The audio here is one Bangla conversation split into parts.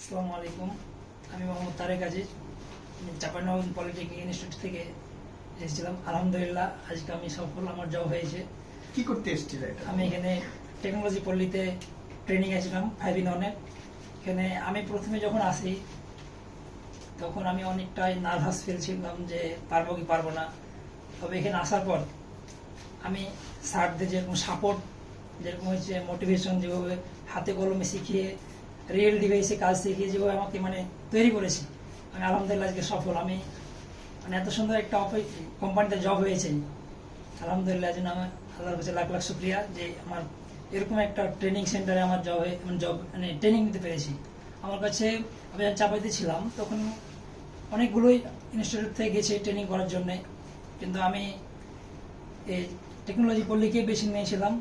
আসসালামু আলাইকুম। আমি মোহাম্মদ তারেক আজিজ। চাপানগঞ্জ পলিটেকনিক ইনস্টিটিউট থেকে এসেছিলাম। আলহামদুলিল্লাহ আজকে আমি সফল আমার জব হয়েছে। কি করতে এসেছিল আমি এখানে টেকনোলজি পল্লীতে ট্রেনিং এসেছিলাম ফাইভ ইন ওয়ানের এখানে আমি প্রথমে যখন আসি তখন আমি অনেকটাই নার্ভাস ফিল ছিলাম যে পারব কি পারব না। তবে এখানে আসার পর আমি স্যারদের যেরকম সাপোর্ট যেরকম হচ্ছে মোটিভেশন যেভাবে হাতে কলমে শিখিয়ে রিয়েল ডিভাইসে কাজ শিখিয়ে যেভাবে আমাকে মানে তৈরি করেছে। আমি আলহামদুলিল্লাহ আজকে সফল। আমি মানে এত সুন্দর একটা কোম্পানিতে জব হয়েছে। আলহামদুলিল্লাহ জন্য আমার আল্লাহর কাছে লাখ লাখ শুক্রিয়া যে আমার এরকম একটা ট্রেনিং সেন্টারে আমার জব মানে জব মানে ট্রেনিং নিতে পেরেছি। আমার কাছে আমি চাপাইতে ছিলাম, তখন অনেকগুলোই ইনস্টিটিউট থেকে গেছে ট্রেনিং করার জন্যে। কিন্তু আমি এই টেকনোলজি পল্লীকে বেশি নিয়েছিলাম।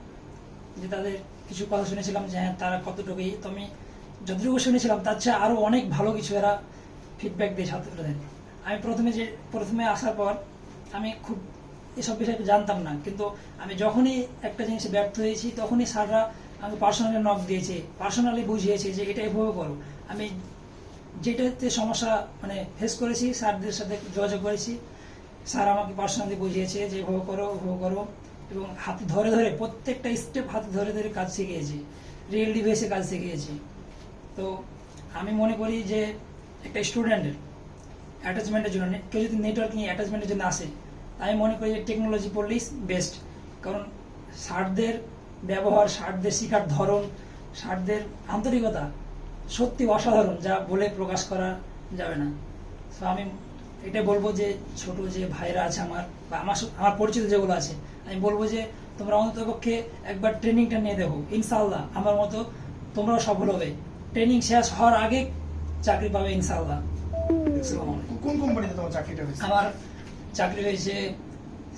যে তাদের কিছু কথা শুনেছিলাম যে হ্যাঁ তারা কতটুকুই। তো আমি যতটুকু শুনেছিলাম, তার চেয়ে আরও অনেক ভালো কিছু এরা ফিডব্যাক দিয়ে ছাত্রদের আমি প্রথমে যে, প্রথমে আসার পর আমি খুব এসব বিষয়ে জানতাম না, কিন্তু আমি যখনই একটা জিনিসে ব্যর্থ হয়েছি, তখনই স্যাররা আমাকে পার্সোনালি নক দিয়েছে পার্সোনালি বুঝিয়েছে যে এটা এভাবে করো। আমি যেটাতে সমস্যা মানে ফেস করেছি, স্যারদের সাথে যোগাযোগ করেছি। স্যার আমাকে পার্সোনালি বুঝিয়েছে যে এভাবে করো, ওভাবে করো এবং হাতে ধরে ধরে, প্রত্যেকটা স্টেপ হাতে ধরে ধরে কাজ শিখিয়েছি। রিয়েল ডিভাইসে কাজ শিখিয়েছি। তো আমি মনে করি যে একটা স্টুডেন্টের অ্যাটাচমেন্টের জন্য, কেউ যদি নেটওয়ার্কিং অ্যাটাচমেন্টের জন্য আসে, আমি মনে করি যে টেকনোলজি পড়লেই বেস্ট কারণ স্যারদের ব্যবহার, স্যারদের শেখার ধরন, স্যারদের আন্তরিকতা সত্যি অসাধারণ, যা বলে প্রকাশ করা যাবে না। তো আমি এটা বলব যে ছোট যে ভাইরা আছে আমার, বা আমার আমার পরিচিত যেগুলো আছে, আমি বলব যে তোমরা অন্ততপক্ষে একবার ট্রেনিংটা নিয়ে দেখো। ইনশাল্লাহ আমার মতো তোমরাও সফল হবে। ট্রেনিং শেষ হওয়ার আগে চাকরি পাবে ইনশাল্লাহ কোন কোম্পানিতে তোমার চাকরিটা হয়েছে? আমার চাকরি হয়েছে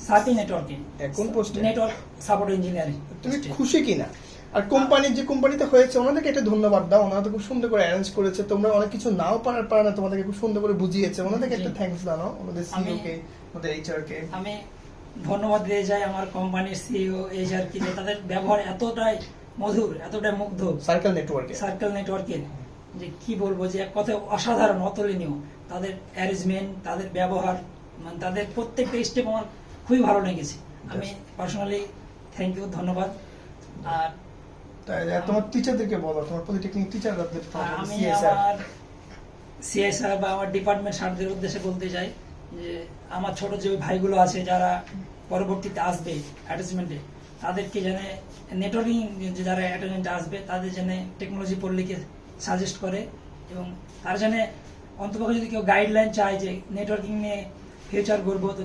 সার্টি নেটওয়ার্কে কোন পোস্টে? নেটওয়ার্ক সাপোর্ট ইঞ্জিনিয়ারিং তুমি খুশি কিনা? আর কোম্পানির যে কোম্পানিতে হয়েছে ওনাদেরকে একটা ধন্যবাদ দাও। ওনারা তো খুব সুন্দর করে অ্যারেঞ্জ করেছে। তোমরা অনেক কিছু নাও পারার পারে না তোমাদেরকে খুব সুন্দর করে বুঝিয়েছে। ওনাদেরকে একটা। থ্যাঙ্কস জানাও ওনাদের সিইও আমি- কে ওনাদের এইচআর কে আমি ধন্যবাদ দিয়ে যাই আমার কোম্পানির সিইও এইচআর কি তাদের ব্যবহার এতটাই মধুর এতটাই মুগ্ধ। সার্কেল নেটওয়ার্কে সার্কেল নেটওয়ার্কের যে কি বলব যে এক কথায় অসাধারণ অতুলনীয়। তাদের অ্যারেঞ্জমেন্ট তাদের ব্যবহার মানে তাদের প্রত্যেকটা স্টেপ আমার খুবই ভালো লেগেছে। আমি পার্সোনালি থ্যাংক ইউ ধন্যবাদ। আর তোমার টিচারদেরকে বলো তোমার পলিটেকনিক টিচারদের আমি আমার সিএসআর বা আমার ডিপার্টমেন্ট স্যারদের উদ্দেশ্যে বলতে চাই যে আমার ছোট যে ভাইগুলো আছে যারা পরবর্তীতে আসবে অ্যাটাচমেন্টে তাদেরকে জানে নেটওয়ার্কিং যে যারা অ্যাটেন্ডেন্ট আসবে, তাদের জন্য টেকনোলজি পল্লীকে সাজেস্ট করে এবং তার জন্য অন্তপক্ষে যদি কেউ গাইডলাইন চায় যে নেটওয়ার্কিং নিয়ে ফিউচার করব তো